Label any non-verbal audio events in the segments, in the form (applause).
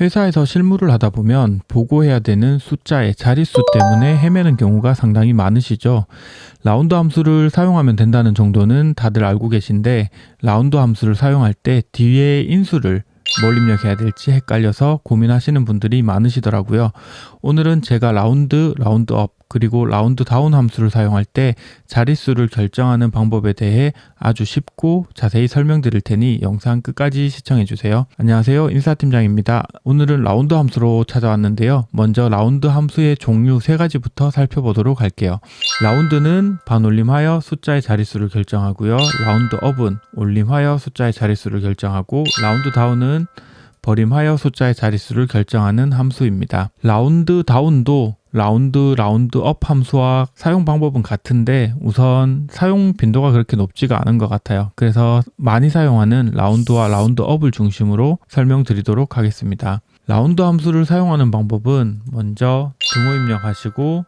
회사에서 실무를 하다 보면 보고해야 되는 숫자의 자릿수 때문에 헤매는 경우가 상당히 많으시죠. 라운드 함수를 사용하면 된다는 정도는 다들 알고 계신데 라운드 함수를 사용할 때 뒤에 인수를 뭘 입력해야 될지 헷갈려서 고민하시는 분들이 많으시더라고요. 오늘은 제가 라운드, 라운드업, 그리고 라운드 다운 함수를 사용할 때 자릿수를 결정하는 방법에 대해 아주 쉽고 자세히 설명드릴 테니 영상 끝까지 시청해 주세요. 안녕하세요. 인사팀장입니다. 오늘은 라운드 함수로 찾아왔는데요. 먼저 라운드 함수의 종류 세 가지부터 살펴보도록 할게요. 라운드는 반올림하여 숫자의 자릿수를 결정하고요. 라운드업은 올림하여 숫자의 자릿수를 결정하고 라운드 다운은 버림하여 숫자의 자릿수를 결정하는 함수입니다. 라운드 다운도 라운드 라운드 업 함수와 사용 방법은 같은데 우선 사용 빈도가 그렇게 높지가 않은 것 같아요. 그래서 많이 사용하는 라운드와 라운드 업을 중심으로 설명드리도록 하겠습니다. 라운드 함수를 사용하는 방법은 먼저 등호 입력하시고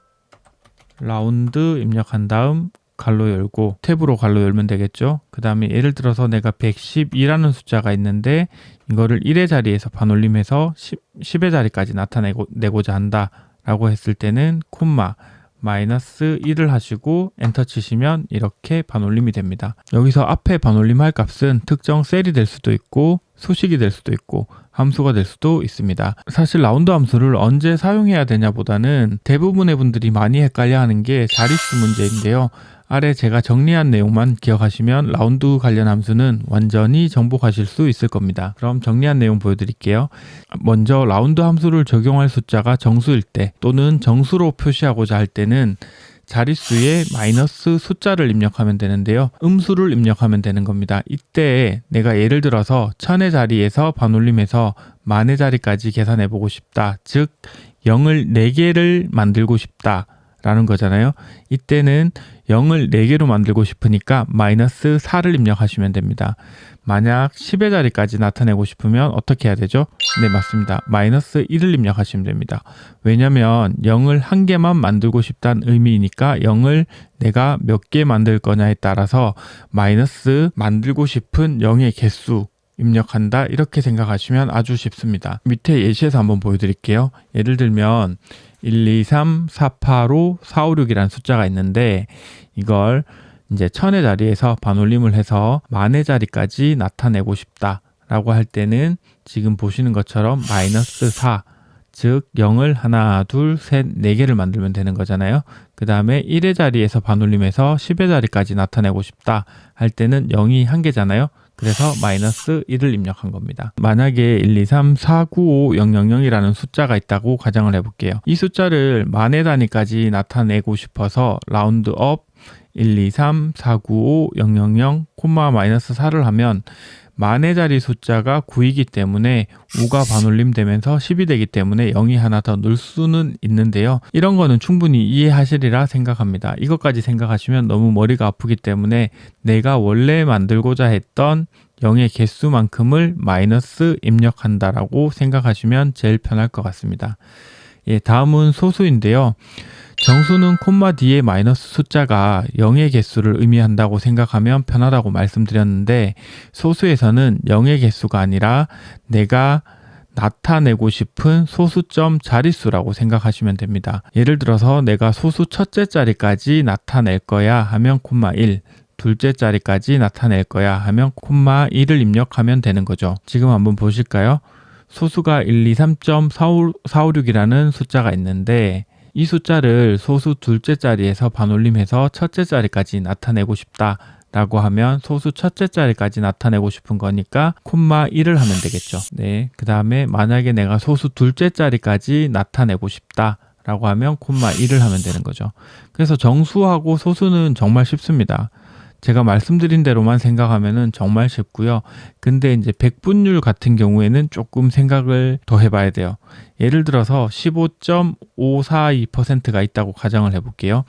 라운드 입력한 다음 갈로 열고 탭으로 갈로 열면 되겠죠. 그 다음에 예를 들어서 내가 112라는 숫자가 있는데 이거를 1의 자리에서 반올림해서 10, 10 의 자리까지 나타내고자 한다. 라고 했을 때는 콤마 마이너스 1을 하시고 엔터 치시면 이렇게 반올림이 됩니다. 여기서 앞에 반올림 할 값은 특정 셀이 될 수도 있고 수식이 될 수도 있고 함수가 될 수도 있습니다. 사실 라운드 함수를 언제 사용해야 되냐 보다는 대부분의 분들이 많이 헷갈려 하는 게 자릿수 문제인데요. 아래 제가 정리한 내용만 기억하시면 라운드 관련 함수는 완전히 정복하실 수 있을 겁니다. 그럼 정리한 내용 보여드릴게요. 먼저 라운드 함수를 적용할 숫자가 정수일 때 또는 정수로 표시하고자 할 때는 자릿수에 마이너스 숫자를 입력하면 되는데요. 음수를 입력하면 되는 겁니다. 이때 내가 예를 들어서 천의 자리에서 반올림해서 만의 자리까지 계산해 보고 싶다. 즉 0을 4개를 만들고 싶다. 라는 거잖아요. 이때는 0을 4개로 만들고 싶으니까 마이너스 4를 입력하시면 됩니다. 만약 10의 자리까지 나타내고 싶으면 어떻게 해야 되죠? 네, 맞습니다. 마이너스 1을 입력하시면 됩니다. 왜냐면 0을 한 개만 만들고 싶다는 의미이니까 0을 내가 몇 개 만들 거냐에 따라서 마이너스 만들고 싶은 0의 개수 입력한다 이렇게 생각하시면 아주 쉽습니다. 밑에 예시에서 한번 보여드릴게요. 예를 들면 1, 2, 3, 4, 8, 5, 4, 5, 6이라는 숫자가 있는데 이걸 이제 천의 자리에서 반올림을 해서 만의 자리까지 나타내고 싶다라고 할 때는 지금 보시는 것처럼 마이너스 4, 즉 0을 하나, 둘, 셋, 네 개를 만들면 되는 거잖아요. 그 다음에 1의 자리에서 반올림해서 10의 자리까지 나타내고 싶다 할 때는 0이 한 개잖아요. 그래서 마이너스 1을 입력한 겁니다. 만약에 1, 2, 3, 4, 9, 5, 0, 0, 0이라는 숫자가 있다고 가정을 해볼게요. 이 숫자를 만의 단위까지 나타내고 싶어서 라운드 업 1, 2, 3, 4, 9, 5, 0, 0, 0, 콤마 마이너스 4를 하면 만의 자리 숫자가 9이기 때문에 5가 반올림되면서 10이 되기 때문에 0이 하나 더 넣을 수는 있는데요. 이런 거는 충분히 이해하시리라 생각합니다. 이것까지 생각하시면 너무 머리가 아프기 때문에 내가 원래 만들고자 했던 0의 개수만큼을 마이너스 입력한다라고 생각하시면 제일 편할 것 같습니다. 예, 다음은 소수인데요. 정수는 콤마 뒤에 마이너스 숫자가 0의 개수를 의미한다고 생각하면 편하다고 말씀드렸는데 소수에서는 0의 개수가 아니라 내가 나타내고 싶은 소수점 자릿수라고 생각하시면 됩니다. 예를 들어서 내가 소수 첫째 자리까지 나타낼 거야 하면 콤마 1, 둘째 자리까지 나타낼 거야 하면 콤마 1을 입력하면 되는 거죠. 지금 한번 보실까요? 소수가 1, 2, 3.456이라는 숫자가 있는데 이 숫자를 소수 둘째 자리에서 반올림해서 첫째 자리까지 나타내고 싶다. 라고 하면 소수 첫째 자리까지 나타내고 싶은 거니까 콤마 1을 하면 되겠죠. 네. 그 다음에 만약에 내가 소수 둘째 자리까지 나타내고 싶다. 라고 하면 콤마 1을 하면 되는 거죠. 그래서 정수하고 소수는 정말 쉽습니다. 제가 말씀드린 대로만 생각하면은 정말 쉽고요. 근데 이제 백분율 같은 경우에는 조금 생각을 더 해봐야 돼요. 예를 들어서 15.542%가 있다고 가정을 해볼게요.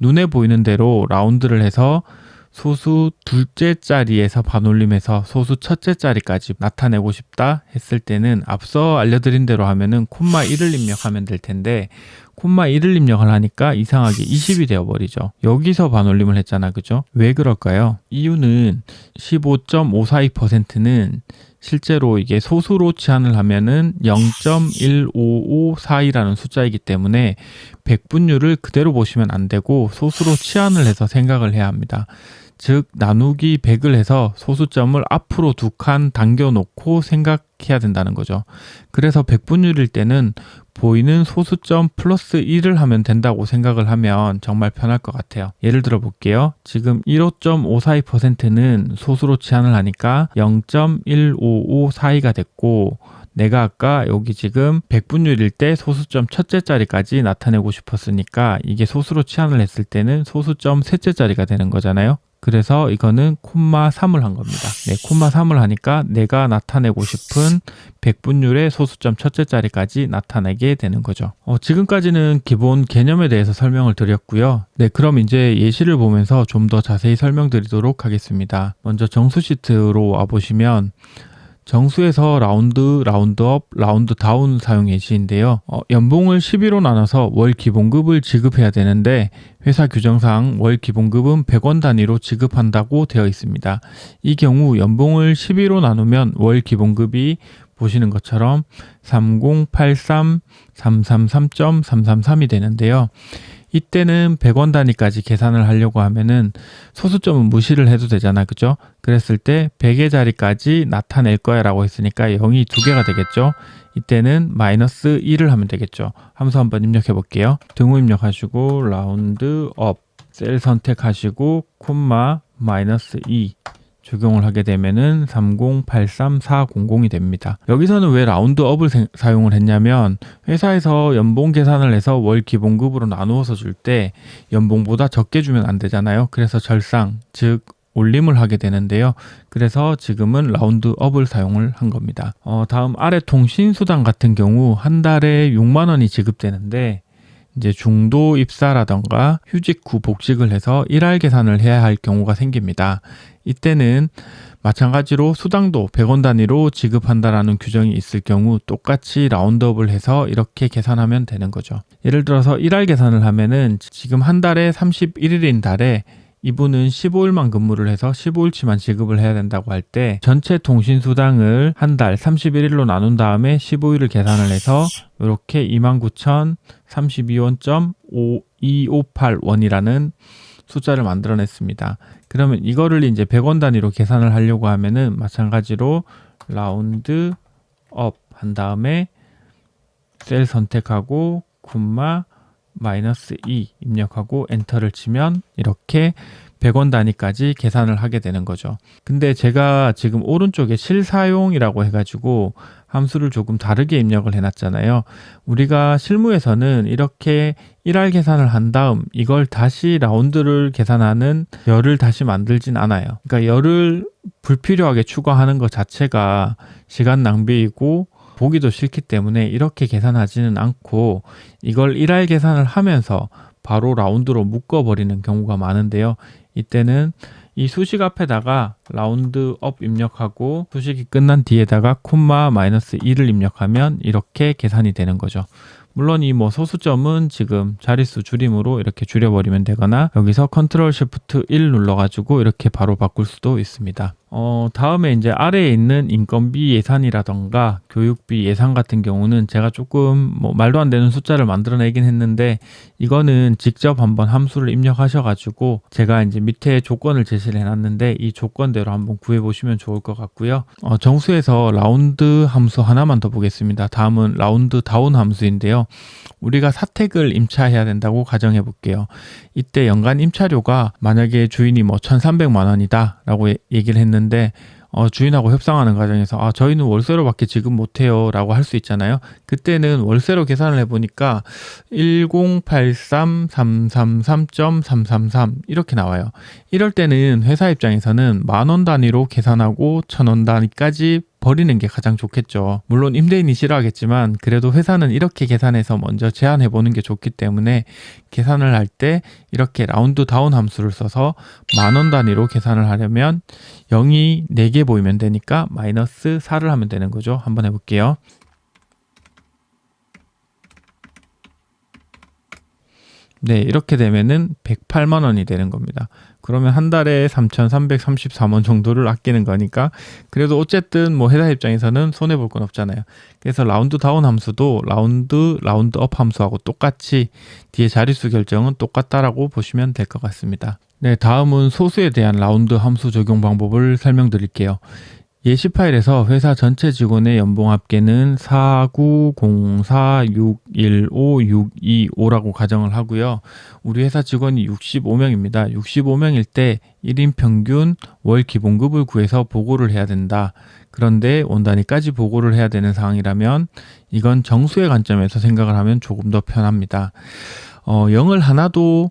눈에 보이는 대로 라운드를 해서 소수 둘째 자리에서 반올림해서 소수 첫째 자리까지 나타내고 싶다 했을 때는 앞서 알려드린 대로 하면은 콤마 1을 입력하면 될 텐데 콤마 1을 입력을 하니까 이상하게 (laughs) 20이 되어버리죠. 여기서 반올림을 했잖아. 그죠? 왜 그럴까요? 이유는 15.542%는 실제로 이게 소수로 치환을 하면은 0.15542라는 숫자이기 때문에 백분율을 그대로 보시면 안 되고 소수로 치환을 해서 생각을 해야 합니다. 즉 나누기 100을 해서 소수점을 앞으로 두 칸 당겨 놓고 생각해야 된다는 거죠. 그래서 백분율일 때는 보이는 소수점 플러스 1을 하면 된다고 생각을 하면 정말 편할 것 같아요. 예를 들어 볼게요. 지금 15.542%는 소수로 치환을 하니까 0.15542가 됐고 내가 아까 여기 지금 백분율일 때 소수점 첫째 자리까지 나타내고 싶었으니까 이게 소수로 치환을 했을 때는 소수점 셋째 자리가 되는 거잖아요. 그래서 이거는 콤마 3을 한 겁니다. 네, 콤마 3을 하니까 내가 나타내고 싶은 백분율의 소수점 첫째 자리까지 나타내게 되는 거죠. 어, 지금까지는 기본 개념에 대해서 설명을 드렸고요. 네, 그럼 이제 예시를 보면서 좀 더 자세히 설명드리도록 하겠습니다. 먼저 정수 시트로 와보시면 정수에서 라운드, 라운드업, 라운드 다운 사용 예시인데요. 어, 연봉을 12로 나눠서 월 기본급을 지급해야 되는데 회사 규정상 월 기본급은 100원 단위로 지급한다고 되어 있습니다. 이 경우 연봉을 12로 나누면 월 기본급이 보시는 것처럼 3083-333.333이 되는데요. 이때는 100원 단위까지 계산을 하려고 하면은 소수점은 무시를 해도 되잖아. 그죠? 그랬을 때 100의 자리까지 나타낼 거야 라고 했으니까 0이 두 개가 되겠죠? 이때는 마이너스 1을 하면 되겠죠. 함수 한번 입력해 볼게요. 등호 입력하시고 라운드 업, 셀 선택하시고 콤마 마이너스 2 적용을 하게 되면은 3083400이 됩니다. 여기서는 왜 라운드업을 사용을 했냐면 회사에서 연봉 계산을 해서 월 기본급으로 나누어서 줄 때 연봉보다 적게 주면 안 되잖아요. 그래서 절상 즉 올림을 하게 되는데요. 그래서 지금은 라운드업을 사용을 한 겁니다. 어, 다음 아래 통신수당 같은 경우 한 달에 6만 원이 지급되는데 이제 중도 입사라던가 휴직 후 복직을 해서 일할 계산을 해야 할 경우가 생깁니다. 이때는 마찬가지로 수당도 100원 단위로 지급한다라는 규정이 있을 경우 똑같이 라운드업을 해서 이렇게 계산하면 되는 거죠. 예를 들어서 일할 계산을 하면은 지금 한 달에 31일인 달에 이분은 15일만 근무를 해서 15일치만 지급을 해야 된다고 할 때 전체 통신 수당을 한 달 31일로 나눈 다음에 15일을 계산을 해서 이렇게 29,032원.5258원이라는 숫자를 만들어냈습니다. 그러면 이거를 이제 100원 단위로 계산을 하려고 하면은 마찬가지로 라운드 업 한 다음에 셀 선택하고 콤마 마이너스 2 입력하고 엔터를 치면 이렇게 100원 단위까지 계산을 하게 되는 거죠. 근데 제가 지금 오른쪽에 실사용이라고 해가지고 함수를 조금 다르게 입력을 해놨잖아요. 우리가 실무에서는 이렇게 1할 계산을 한 다음 이걸 다시 라운드를 계산하는 열을 다시 만들진 않아요. 그러니까 열을 불필요하게 추가하는 것 자체가 시간 낭비이고 보기도 싫기 때문에 이렇게 계산하지는 않고 이걸 1할 계산을 하면서 바로 라운드로 묶어버리는 경우가 많은데요. 이때는 이 수식 앞에다가 라운드 업 입력하고 수식이 끝난 뒤에다가 콤마 마이너스 2를 입력하면 이렇게 계산이 되는 거죠. 물론 이 뭐 소수점은 지금 자릿수 줄임으로 이렇게 줄여버리면 되거나 여기서 컨트롤 쉬프트 1 눌러가지고 이렇게 바로 바꿀 수도 있습니다. 어, 다음에 이제 아래에 있는 인건비 예산이라던가 교육비 예산 같은 경우는 제가 조금 뭐 말도 안 되는 숫자를 만들어내긴 했는데 이거는 직접 한번 함수를 입력하셔가지고 제가 이제 밑에 조건을 제시를 해놨는데 이 조건대로 한번 구해보시면 좋을 것 같고요. 어, 정수에서 라운드 함수 하나만 더 보겠습니다. 다음은 라운드 다운 함수인데요. 우리가 사택을 임차해야 된다고 가정해 볼게요. 이때 연간 임차료가 만약에 주인이 뭐 1,300만 원이다 라고 얘기를 했는데 어, 주인하고 협상하는 과정에서 아 저희는 월세로밖에 지금 못해요 라고 할 수 있잖아요. 그때는 월세로 계산을 해보니까 1083333.333 이렇게 나와요. 이럴 때는 회사 입장에서는 만원 단위로 계산하고 천원 단위까지 버리는 게 가장 좋겠죠. 물론 임대인이 싫어하겠지만 그래도 회사는 이렇게 계산해서 먼저 제한해 보는 게 좋기 때문에 계산을 할 때 이렇게 라운드 다운 함수를 써서 만 원 단위로 계산을 하려면 0이 4개 보이면 되니까 마이너스 4를 하면 되는 거죠. 한번 해볼게요. 네, 이렇게 되면은 108만 원이 되는 겁니다. 그러면 한 달에 3,333원 정도를 아끼는 거니까 그래도 어쨌든 뭐 회사 입장에서는 손해 볼 건 없잖아요. 그래서 라운드 다운 함수도 라운드 라운드 업 함수하고 똑같이 뒤에 자릿수 결정은 똑같다라고 보시면 될 것 같습니다. 네, 다음은 소수에 대한 라운드 함수 적용 방법을 설명드릴게요. 예시 파일에서 회사 전체 직원의 연봉 합계는 4904615,625라고 가정을 하고요. 우리 회사 직원이 65명입니다. 65명일 때 1인 평균 월 기본급을 구해서 보고를 해야 된다. 그런데 원단위까지 보고를 해야 되는 상황이라면 이건 정수의 관점에서 생각을 하면 조금 더 편합니다. 어, 0을 하나도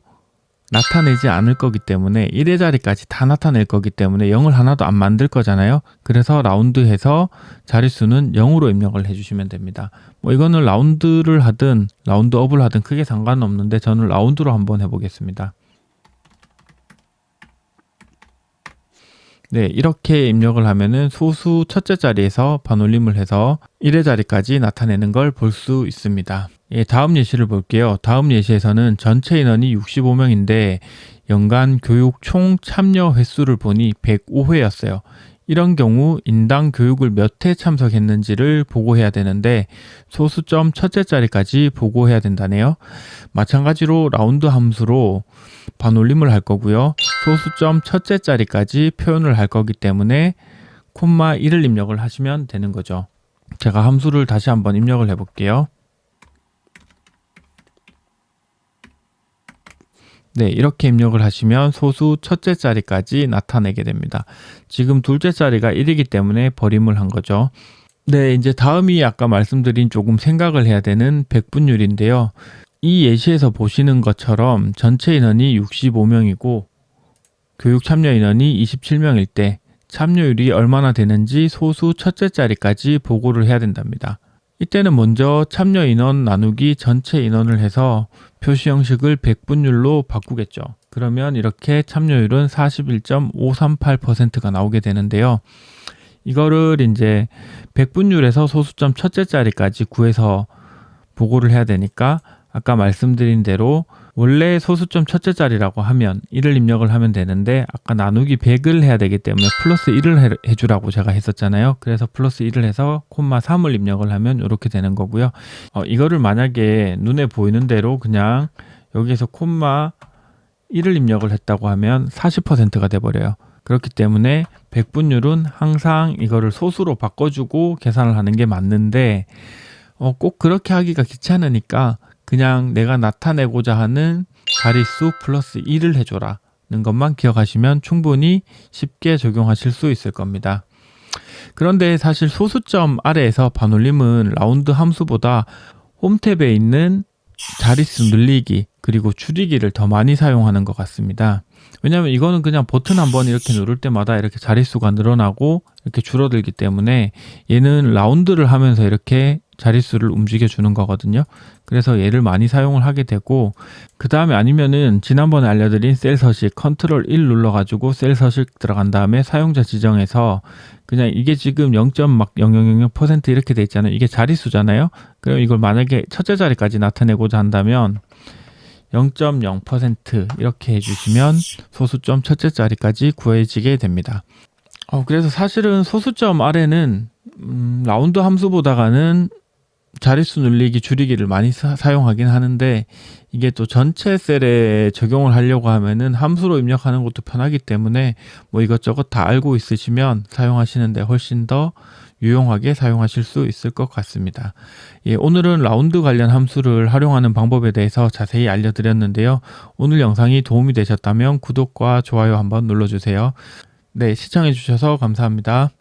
나타내지 않을 거기 때문에 1의 자리까지 다 나타낼 거기 때문에 0을 하나도 안 만들 거잖아요. 그래서 라운드해서 자릿수는 0으로 입력을 해주시면 됩니다. 뭐 이거는 라운드를 하든 라운드업을 하든 크게 상관은 없는데 저는 라운드로 한번 해보겠습니다. 네, 이렇게 입력을 하면은 소수 첫째 자리에서 반올림을 해서 1의 자리까지 나타내는 걸 볼 수 있습니다. 예, 다음 예시를 볼게요. 다음 예시에서는 전체 인원이 65명인데 연간 교육 총 참여 횟수를 보니 105회였어요. 이런 경우 인당 교육을 몇 회 참석했는지를 보고해야 되는데 소수점 첫째 자리까지 보고해야 된다네요. 마찬가지로 라운드 함수로 반올림을 할 거고요. 소수점 첫째 자리까지 표현을 할 거기 때문에 콤마 1을 입력을 하시면 되는 거죠. 제가 함수를 다시 한번 입력을 해 볼게요. 네, 이렇게 입력을 하시면 소수 첫째 자리까지 나타내게 됩니다. 지금 둘째 자리가 1이기 때문에 버림을 한 거죠. 네, 이제 다음이 아까 말씀드린 조금 생각을 해야 되는 백분율인데요. 이 예시에서 보시는 것처럼 전체 인원이 65명이고 교육 참여 인원이 27명일 때 참여율이 얼마나 되는지 소수 첫째 자리까지 보고를 해야 된답니다. 이때는 먼저 참여 인원 나누기 전체 인원을 해서 표시 형식을 100분율로 바꾸겠죠. 그러면 이렇게 참여율은 41.538%가 나오게 되는데요. 이거를 이제 100분율에서 소수점 첫째 자리까지 구해서 보고를 해야 되니까 아까 말씀드린 대로 원래 소수점 첫째 자리라고 하면 1을 입력을 하면 되는데 아까 나누기 100을 해야 되기 때문에 플러스 1을 해, 주라고 제가 했었잖아요. 그래서 플러스 1을 해서 콤마 3을 입력을 하면 이렇게 되는 거고요. 어, 이거를 만약에 눈에 보이는 대로 그냥 여기에서 콤마 1을 입력을 했다고 하면 40%가 돼버려요. 그렇기 때문에 백분율은 항상 이거를 소수로 바꿔주고 계산을 하는 게 맞는데 어, 꼭 그렇게 하기가 귀찮으니까 그냥 내가 나타내고자 하는 자릿수 플러스 1을 해줘라. 는 것만 기억하시면 충분히 쉽게 적용하실 수 있을 겁니다. 그런데 사실 소수점 아래에서 반올림은 라운드 함수보다 홈탭에 있는 자릿수 늘리기 그리고 줄이기를 더 많이 사용하는 것 같습니다. 왜냐하면 이거는 그냥 버튼 한 번 이렇게 누를 때마다 이렇게 자릿수가 늘어나고 이렇게 줄어들기 때문에 얘는 라운드를 하면서 이렇게 자릿수를 움직여 주는 거거든요. 그래서 얘를 많이 사용을 하게 되고 그 다음에 아니면은 지난번에 알려드린 셀 서식 컨트롤 1 눌러가지고 셀 서식 들어간 다음에 사용자 지정에서 그냥 이게 지금 0.0000% 이렇게 돼 있잖아요. 이게 자릿수잖아요. 그럼 이걸 만약에 첫째 자리까지 나타내고자 한다면 0.0% 이렇게 해주시면 소수점 첫째 자리까지 구해지게 됩니다. 어, 그래서 사실은 소수점 아래는 음, 라운드 함수보다가는 자릿수 늘리기 줄이기를 많이 사, 용하긴 하는데 이게 또 전체 셀에 적용을 하려고 하면은 함수로 입력하는 것도 편하기 때문에 뭐 이것저것 다 알고 있으시면 사용하시는데 훨씬 더 유용하게 사용하실 수 있을 것 같습니다. 예, 오늘은 라운드 관련 함수를 활용하는 방법에 대해서 자세히 알려드렸는데요. 오늘 영상이 도움이 되셨다면 구독과 좋아요 한번 눌러주세요. 네, 시청해주셔서 감사합니다.